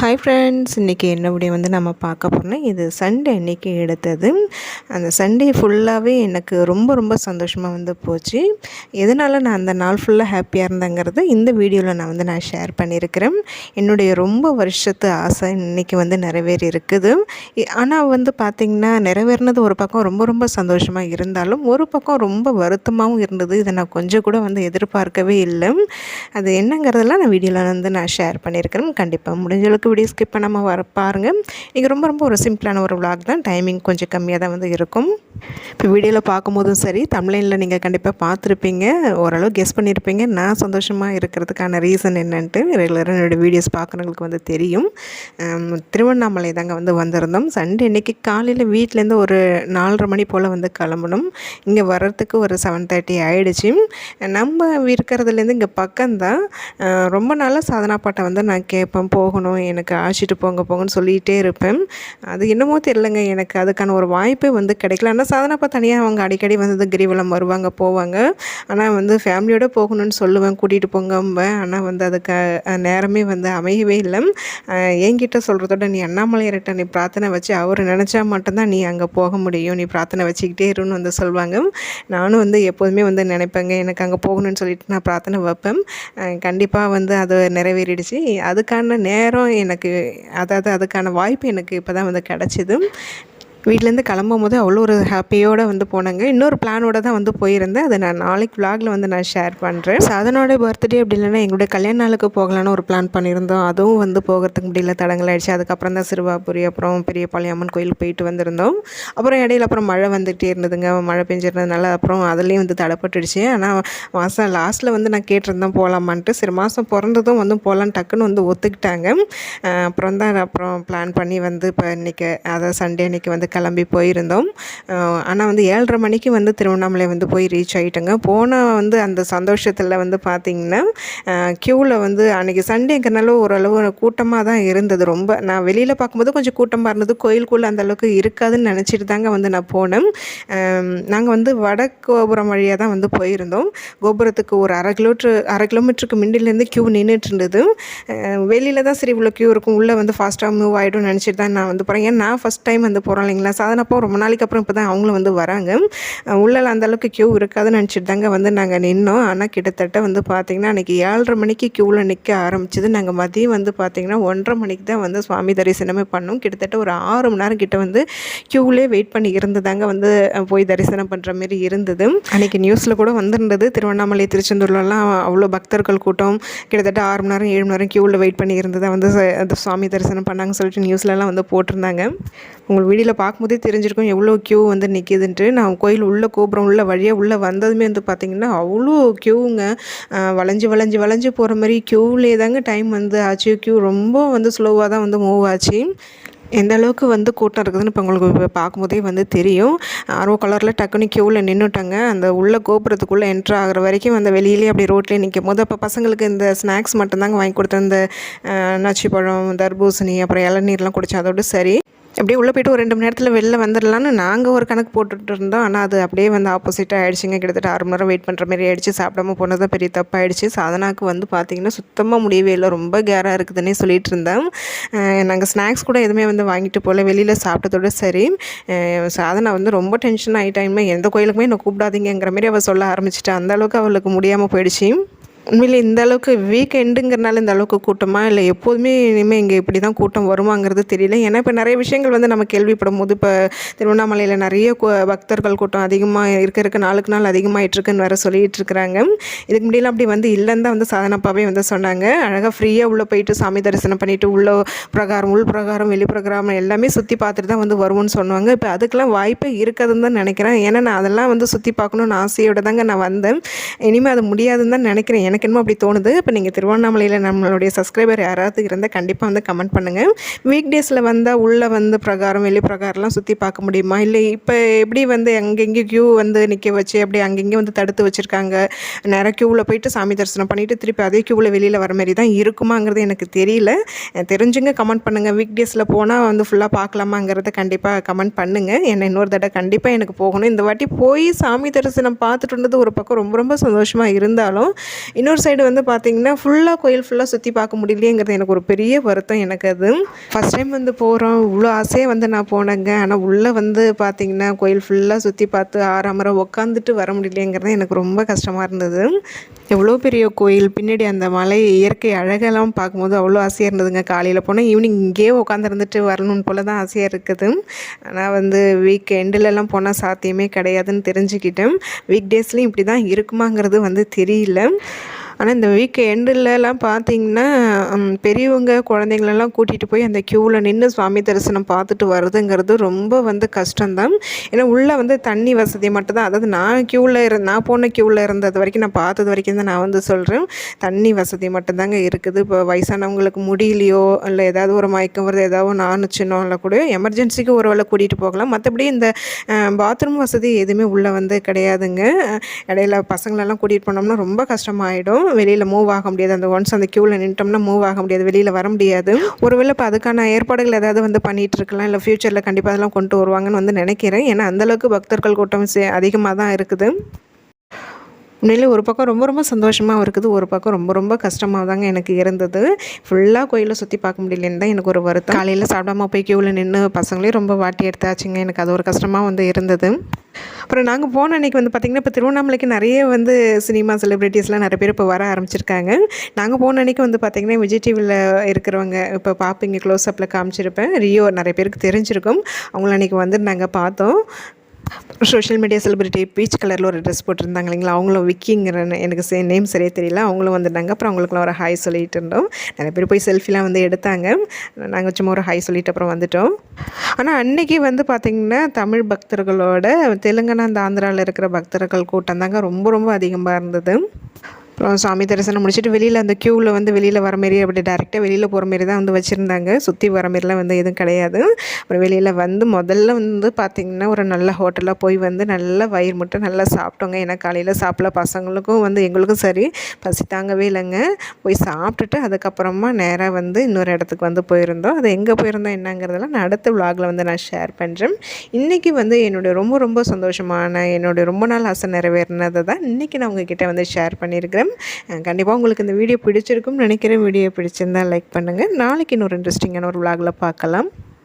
Hi friends இன்றைக்கி என்ன வந்து நம்ம பார்க்க போகிறோம் இது சண்டே அன்றைக்கி எடுத்தது. அந்த சண்டே ஃபுல்லாகவே எனக்கு ரொம்ப ரொம்ப சந்தோஷமாக வந்து போச்சு. எதனால் நான் அந்த நாள் ஃபுல்லாக ஹாப்பியாக இருந்தேங்கிறது இந்த வீடியோவில் நான் வந்து நான் ஷேர் பண்ணியிருக்கிறேன் என்னுடைய ரொம்ப வருஷத்து ஆசை இன்றைக்கி வந்து நிறைவேறி இருக்குது ஆனால் வந்து பார்த்திங்கன்னா நிறைவேறினது ஒரு பக்கம் ரொம்ப ரொம்ப சந்தோஷமாக இருந்தாலும் ஒரு பக்கம் ரொம்ப வருத்தமாகவும் இருந்தது. இதை நான் கொஞ்சம் கூட வந்து எதிர்பார்க்கவே இல்லை. அது என்னங்கிறதெல்லாம் நான் வீடியோவில் வந்து நான் ஷேர் பண்ணியிருக்கிறேன் கண்டிப்பாக முடிஞ்சளவுக்கு டூ வீடியோ ஸ்கிப் பண்ணாமல் வர பாருங்கள் இங்கே ரொம்ப ரொம்ப ஒரு சிம்பிளான ஒரு விளாக் தான். டைமிங் கொஞ்சம் கம்மியாக தான் வந்து இருக்கும். இப்போ வீடியோவில் பார்க்கும்போதும் சரி தமிழ்நில நீங்கள் கண்டிப்பாக பார்த்துருப்பீங்க. ஓரளவு கெஸ் பண்ணியிருப்பீங்க நான் சந்தோஷமாக இருக்கிறதுக்கான ரீசன் என்னன்ட்டு ரெகுலராக என்னோடய வீடியோஸ் பார்க்குறவங்களுக்கு வந்து தெரியும். திருவண்ணாமலை தாங்க வந்து வந்திருந்தோம். சண்டே இன்றைக்கி காலையில் வீட்டிலேருந்து ஒரு நாலரை மணி போல் வந்து கிளம்பணும். இங்கே வர்றதுக்கு ஒரு செவன் தேர்ட்டி ஆகிடுச்சு நம்ம இருக்கிறதுலேருந்து இங்கே பக்கம்தான். ரொம்ப நாளாக சாதனா பாட்டை வந்து நான் கேட்பேன். போகணும் எனக்கு அழைச்சிட்டு போங்க போங்கன்னு சொல்லிகிட்டே இருப்பேன். அது என்னமோ தெரிலங்க எனக்கு அதுக்கான ஒரு வாய்ப்பே வந்து கிடைக்கல. ஆனால் சாதனப்பா தனியாக அவங்க அடிக்கடி வந்து கிரிவலம் வருவாங்க போவாங்க. ஆனால் வந்து ஃபேமிலியோடு போகணும்னு சொல்லுவேன் கூட்டிகிட்டு போங்கம்பேன் ஆனால் வந்து அதுக்கு நேரமே வந்து அமையவே இல்லை. என்கிட்ட சொல்கிறதோட நீ அண்ணாமலையர்கிட்ட நீ பிரார்த்தனை வச்சு அவர் நினச்சா மட்டும்தான் நீ அங்கே போக முடியும். நீ பிரார்த்தனை வச்சுக்கிட்டே இருன்னு வந்து சொல்லுவாங்க நானும் வந்து எப்போதுமே வந்து நினைப்பேங்க எனக்கு அங்கே போகணும்னு சொல்லிட்டு நான் பிரார்த்தனை வைப்பேன். கண்டிப்பாக வந்து அது நிறைவேறிடுச்சு. அதுக்கான நேரம் எனக்கு அதாவது அதுக்கான வாய்ப்பு எனக்கு இப்போ தான் வந்து கிடச்சிது. வீட்டிலேருந்து கிளம்பும் போது அவ்வளோ ஒரு ஹாப்பியோடு வந்து போனாங்க. இன்னொரு பிளானோட தான் வந்து போயிருந்தேன். அதை நான் நாளைக்கு விலாகில் வந்து நான் ஷேர் பண்ணுறேன் சாதனோட பர்த்டே அப்படி இல்லைன்னா எங்களுடைய கல்யாண நாளுக்கு போகலான்னு ஒரு பிளான் பண்ணியிருந்தோம். அதுவும் வந்து போகிறதுக்கு முடியல தடங்கள் ஆயிடுச்சு. அதுக்கப்புறம் தான் சிறுவாபுரி அப்புறம் பெரிய அம்மன் கோயிலுக்கு போயிட்டு வந்திருந்தோம். அப்புறம் இடையில அப்புறம் மழை வந்துகிட்டே இருந்ததுங்க. மழை பெஞ்சிருந்ததுனால அப்புறம் அதுலேயும் வந்து தடைப்பட்டுடுச்சு. ஆனால் மாதம் லாஸ்ட்டில் வந்து நான் கேட்டிருந்தேன் போகலாமான்ட்டு. சரி மாதம் பிறந்ததும் வந்து போகலான்னு டக்குன்னு வந்து ஒத்துக்கிட்டாங்க. அப்புறம் தான் அப்புறம் பிளான் பண்ணி வந்து இப்போ இன்றைக்கி அதை சண்டே அன்றைக்கி வந்து கிளம்பி போயிருந்தோம். ஆனால் வந்து ஏழரை மணிக்கு வந்து திருவண்ணாமலை வந்து போய் ரீச் ஆகிட்டோங்க போனால் வந்து அந்த சந்தோஷத்தில் வந்து பார்த்திங்கன்னா க்யூவில் வந்து அன்றைக்கி சண்டேங்கிறனால ஓரளவு கூட்டமாக தான் இருந்தது ரொம்ப. நான் வெளியில் பார்க்கும்போது கொஞ்சம் கூட்டமாக இருந்தது. கோயிலுக்குள்ளே அந்தளவுக்கு இருக்காதுன்னு நினச்சிட்டு தாங்க வந்து நான் போனேன். நாங்கள் வந்து வட கோபுரம் வழியாக தான் வந்து போயிருந்தோம். கோபுரத்துக்கு ஒரு அரை கிலோமீட்ரு அரை கிலோமீட்டருக்கு மிண்டிலேருந்து க்யூ நின்றுட்டு இருந்தது. வெளியில் தான் சரி இவ்வளோ க்யூ இருக்கும். உள்ளே வந்து ஃபாஸ்ட்டாக மூவ் ஆகிடும் நினச்சிட்டு தான் நான் வந்து போகிறேன் ஏன்னா நான் ஃபஸ்ட் டைம் வந்து போகிறேன் இல்லைங்களா? இல்லைங்களா சாதனப்போ ரொம்ப நாளைக்கு அப்புறம் இப்போ தான் அவங்களும் வந்து வராங்க. உள்ளே அந்தளவுக்கு க்யூ இருக்காதுன்னு நினச்சிட்டு தாங்க வந்து நாங்கள் நின்னோம். ஆனால் கிட்டத்தட்ட வந்து பார்த்திங்கன்னா அன்றைக்கி ஏழரை மணிக்கு க்யூவில் நிற்க ஆரம்பிச்சது. நாங்கள் மதியம் வந்து பார்த்திங்கன்னா ஒன்றரை மணிக்கு தான் வந்து சுவாமி தரிசனமே பண்ணோம். கிட்டத்தட்ட ஒரு ஆறு மணி நேரம் கிட்ட வந்து க்யூவிலே வெயிட் பண்ணி இருந்ததாங்க வந்து போய் தரிசனம் பண்ணுற மாரி இருந்தது. அன்றைக்கி நியூஸில் கூட வந்திருந்தது. திருவண்ணாமலை திருச்செந்தூர்லலாம் அவ்வளோ பக்தர்கள் கூட்டம். கிட்டத்தட்ட ஆறு மணி நேரம் ஏழு மணி நேரம் க்யூவில் வெயிட் பண்ணி இருந்ததை வந்து சுவாமி தரிசனம் பண்ணாங்கன்னு சொல்லிட்டு நியூஸ்லலாம் வந்து போட்டிருந்தாங்க. உங்கள் வீடியோவில் பார்க்க பார்க்கும்போதே தெரிஞ்சிருக்கும் எவ்வளோ க்யூ வந்து நிற்கிதுன்ட்டு நான் கோயில் உள்ளே கோபுரம் உள்ள வழியாக உள்ளே வந்ததுமே வந்து பார்த்திங்கன்னா அவ்வளோ க்யூங்க வளைஞ்சு வளைஞ்சு வளைஞ்சு போகிற மாதிரி க்யூவிலே தாங்க டைம் வந்து ஆச்சு. க்யூ ரொம்ப வந்து ஸ்லோவாக தான் வந்து மூவ் ஆச்சு. எந்த அளவுக்கு வந்து கூட்டம் இருக்குதுன்னு இப்போ உங்களுக்கு இப்போ பார்க்கும்போதே வந்து தெரியும். ஆர்வ கலரில் டக்குனு க்யூவில் நின்றுட்டாங்க அந்த உள்ள கோபுரத்துக்குள்ளே என்ட்ரு ஆகிற வரைக்கும் அந்த வெளியிலே அப்படி ரோட்லேயே நிற்கும் போது அப்போ பசங்களுக்கு இந்த ஸ்நாக்ஸ் மட்டும்தாங்க வாங்கி கொடுத்தேன். இந்த நச்சு பழம் தர்பூசணி அப்புறம் இளநீர்லாம் குடித்தேன் அதோடு சரி. அப்படியே உள்ளே போய்ட்டு ஒரு ரெண்டு மணி நேரத்தில் வெளில வந்துடலான்னு நாங்கள் ஒரு கணக்கு போட்டுட்டு இருந்தோம். ஆனால் அது அப்படியே வந்து ஆப்போசிட்டாக ஆகிடுச்சிங்க கிட்டத்தட்ட அரை மணி நேரம் வெயிட் பண்ணுற மாதிரி ஆகிடுச்சு சாப்பிடாம போனது தான் பெரிய தப்பாகிடுச்சு சாதனாக்கு வந்து பார்த்திங்கன்னா சுத்தமாக முடியவே இல்லை. ரொம்ப கேராக இருக்குதுன்னே சொல்லிட்டு இருந்தேன் நாங்கள் ஸ்நாக்ஸ் கூட எதுவுமே வந்து வாங்கிட்டு போகல. வெளியில் சாப்பிட்டதோட சரி. சாதனா வந்து ரொம்ப டென்ஷன் ஆகிட்டாங்க எந்த கோயிலுக்குமே என்னை கூப்பிடாதீங்கிற மாதிரி அவள் சொல்ல ஆரம்பிச்சிட்டா. அந்தளவுக்கு அவளுக்கு முடியாமல் போயிடுச்சு. உண்மையிலே இந்த அளவுக்கு வீக் எண்டுங்கிறனால இந்த அளவுக்கு கூட்டமாக இல்லை எப்போதுமே இனிமேல் இங்கே இப்படி தான் கூட்டம் வருமாங்கிறது தெரியல. ஏன்னா இப்போ நிறைய விஷயங்கள் வந்து நம்ம கேள்விப்படும் போது இப்போ திருவண்ணாமலையில் நிறைய பக்தர்கள் கூட்டம் அதிகமாக இருக்க இருக்க நாளுக்கு நாள் அதிகமாகிட்டுருக்குன்னு வேறு சொல்லிகிட்டு இருக்கிறாங்க. இதுக்கு முடியல அப்படி வந்து இல்லைன்னு தான் வந்து சாதனப்பாவே வந்து சொன்னாங்க. அழகாக ஃப்ரீயாக உள்ளே போயிட்டு சாமி தரிசனம் பண்ணிவிட்டு உள்ள பிரகாரம் உள் பிரகாரம் வெளி பிரகாரம் எல்லாமே சுற்றி பார்த்துட்டு தான் வந்து வருவோம்னு சொன்னாங்க. இப்போ அதுக்கெல்லாம் வாய்ப்பே இருக்காதுன்னு தான் நினைக்கிறேன். ஏன்னா நான் அதெல்லாம் வந்து சுற்றி பார்க்கணுன்னு ஆசையோடு தாங்க நான் வந்தேன். இனிமேல் அது முடியாதுன்னு தான் நினைக்கிறேன். எனக்கு என்னமோ அப்படி தோணுது. இப்போ நீங்கள் திருவண்ணாமலையில் நம்மளுடைய சப்ஸ்கிரைபர் யாராவது இருந்தால் கண்டிப்பாக வந்து கமெண்ட் பண்ணுங்கள் வீக் டேஸில் வந்தால் உள்ளே வந்து பிரகாரம் வெளி பிரகாரம்லாம் சுற்றி பார்க்க முடியுமா? இல்லை இப்போ எப்படி வந்து அங்கங்கே க்யூ வந்து நிற்க வச்சு அப்படி அங்கெங்கே வந்து தடுத்து வச்சுருக்காங்க? நேராக க்யூவில் போயிட்டு சாமி தரிசனம் பண்ணிவிட்டு திருப்பி அதே க்யூவில் வெளியில் வர மாதிரி தான் இருக்குமாங்கிறது எனக்கு தெரியல. தெரிஞ்சுங்க கமெண்ட் பண்ணுங்கள் வீக் டேஸில் போனால் வந்து ஃபுல்லாக பார்க்கலாமாங்கிறத கண்டிப்பாக கமெண்ட் பண்ணுங்கள் என்னை இன்னொரு தடவை கண்டிப்பாக எனக்கு போகணும். இந்த வாட்டி போய் சாமி தரிசனம் பார்த்துட்டு இருந்தது ஒரு பக்கம் ரொம்ப ரொம்ப சந்தோஷமாக இருந்தாலும் இன்னும் இன்னொரு சைடு வந்து பார்த்திங்கன்னா ஃபுல்லாக கோயில் ஃபுல்லாக சுற்றி பார்க்க முடியலையேங்கிறது எனக்கு ஒரு பெரிய வருத்தம் எனக்கு அது. ஃபஸ்ட் டைம் வந்து போகிறோம் இவ்வளோ ஆசையாக வந்து நான் போனேங்க. ஆனால் உள்ளே வந்து பார்த்திங்கன்னா கோயில் ஃபுல்லாக சுற்றி பார்த்து ஆறாமரம் உட்காந்துட்டு வர முடியலையேங்கிறது எனக்கு ரொம்ப கஷ்டமாக இருந்தது. எவ்வளோ பெரிய கோயில் பின்னாடி அந்த மலை இயற்கை அழகெல்லாம் பார்க்கும்போது அவ்வளோ ஆசையாக இருந்ததுங்க. காலையில் போனால் ஈவினிங் இங்கேயே உட்காந்துருந்துட்டு வரணும்னு போல தான் ஆசையாக இருக்குது. ஆனால் வந்து வீக் எண்டுலலாம் போனால் சாத்தியமே கிடையாதுன்னு தெரிஞ்சுக்கிட்டேன். வீக் டேஸ்லேயும் இப்படி தான் இருக்குமாங்கிறது வந்து தெரியல. ஆனால் இந்த வீக் எண்டுலலாம் பார்த்தீங்கன்னா பெரியவங்க குழந்தைங்களெல்லாம் கூட்டிகிட்டு போய் அந்த க்யூவில் நின்று சுவாமி தரிசனம் பார்த்துட்டு வருதுங்கிறது ரொம்ப வந்து கஷ்டம்தான். ஏன்னா உள்ளே வந்து தண்ணி வசதி மட்டும்தான். அதாவது நான் க்யூவில் இரு நான் போன க்யூவில் இருந்தது வரைக்கும் நான் பார்த்தது வரைக்கும் தான் நான் வந்து சொல்கிறேன் தண்ணி வசதி மட்டும்தாங்க இருக்குது. இப்போ வயசானவங்களுக்கு முடியலையோ இல்லை ஏதாவது ஒரு மயக்கம் வருது ஏதாவது நானுச்சுனோ இல்லை கூட எமர்ஜென்சிக்கு ஒரு வேளை கூட்டிகிட்டு போகலாம். மற்றபடி இந்த பாத்ரூம் வசதி எதுவுமே உள்ளே வந்து கிடையாதுங்க. இடையில பசங்களெல்லாம் கூட்டிகிட்டு போனோம்னா ரொம்ப கஷ்டமாயிடும். வெளியில் மூவ் ஆக முடியாது. அந்த ஒன்ஸ் அந்த க்யூவில் நின்ட்டோம்னா மூவ் ஆக முடியாது. வெளியில் வர முடியாது. ஒருவேளை இப்போ அதுக்கான ஏற்பாடுகள் ஏதாவது வந்து பண்ணிகிட்டு இருக்கலாம். இல்லை ஃப்யூச்சரில் கண்டிப்பாக அதெல்லாம் கொண்டு வருவாங்கன்னு வந்து நினைக்கிறேன். ஏன்னா அந்தளவுக்கு பக்தர்கள் கூட்டம் அதிகமாக தான் இருக்குது. உண்மையிலே ஒரு பக்கம் ரொம்ப ரொம்ப சந்தோஷமாக இருக்குது ஒரு பக்கம் ரொம்ப ரொம்ப கஷ்டமாக தாங்க எனக்கு இருந்தது. ஃபுல்லாக கோயிலை சுற்றி பார்க்க முடியலன்னு தான் எனக்கு ஒரு வருத்தம். காலையில் சாப்பிடாம போய் க்யூவில் நின்று பசங்களையும் ரொம்ப வாட்டி எடுத்தாச்சுங்க. எனக்கு அது ஒரு கஷ்டமாக வந்து இருந்தது. அப்புறம் நாங்கள் போன அன்றைக்கி வந்து பார்த்திங்கன்னா இப்போ திருவண்ணாமலைக்கு நிறைய வந்து சினிமா செலிப்ரிட்டிஸ்லாம் நிறைய பேர் இப்போ வர ஆரம்பிச்சிருக்காங்க. நாங்கள் போன அன்றைக்கி வந்து பார்த்திங்கன்னா விஜய் டிவியில் இருக்கிறவங்க இப்போ பார்ப்பீங்க க்ளோஸ்அப்பில் காமிச்சிருப்பேன். ரியோ நிறைய பேருக்கு தெரிஞ்சிருக்கும். அவங்கள அன்றைக்கி வந்து நாங்கள் பார்த்தோம். சோஷியல் மீடியா செலிபிரிட்டி பீச் கலரில் ஒரு ட்ரெஸ் போட்டிருந்தாங்க இல்லைங்களா? அவங்களும் விக்கிங்கிற எனக்கு சே நேம் சரியாக தெரியல. அவங்களும் வந்துட்டாங்க. அப்புறம் அவங்களுக்குலாம் ஒரு ஹாய் சொல்லிட்டு இருந்தோம். நிறைய பேர் போய் செல்ஃபிலாம் வந்து எடுத்தாங்க. நாங்கள் சும்மா ஒரு ஹாய் சொல்லிட்டு அப்புறம் வந்துட்டோம். ஆனால் அன்றைக்கி வந்து பார்த்திங்கன்னா தமிழ் பக்தர்களோட தெலுங்கானா அந்த ஆந்திராவில் இருக்கிற பக்தர்கள் கூட்டம் தாங்க ரொம்ப ரொம்ப அதிகமாக இருந்தது. அப்புறம் சாமி தரிசனம் முடிச்சுட்டு வெளியில் அந்த க்யூவில் வந்து வெளியில் வர மாரி அப்படி டேரெக்டாக வெளியில் போகிற மாரி தான் வந்து வச்சுருந்தாங்க. சுற்றி வர மாரிலாம் வந்து எதுவும் கிடையாது. அப்புறம் வெளியில் வந்து முதல்ல வந்து பார்த்திங்கன்னா ஒரு நல்ல ஹோட்டலாக போய் வந்து நல்லா வயிறு மட்டும் நல்லா சாப்பிட்டோங்க. ஏன்னா காலையில் சாப்பிட பசங்களுக்கும் வந்து எங்களுக்கும் சரி பசி தாங்கவே இல்லைங்க. போய் சாப்பிட்டுட்டு அதுக்கப்புறமா நேராக வந்து இன்னொரு இடத்துக்கு வந்து போயிருந்தோம். அது எங்கே போயிருந்தோம் என்னங்கிறதெல்லாம் நான் அடுத்த விலாகில் வந்து நான் ஷேர் பண்ணுறேன் இன்றைக்கி வந்து என்னுடைய ரொம்ப ரொம்ப சந்தோஷமான என்னுடைய ரொம்ப நாள் ஆசை நிறைவேறினதை தான் இன்றைக்கி நான் உங்ககிட்ட வந்து ஷேர் பண்ணியிருக்கிறேன். கண்டிப்பாக உங்களுக்கு இந்த வீடியோ பிடிச்சிருக்கும்னு நினைக்கிறேன். வீடியோ பிடிச்சிருந்தால் லைக் பண்ணுங்கள் நாளைக்கு இன்னொரு இன்ட்ரெஸ்டிங்கான ஒரு விளாகில் பார்க்கலாம்.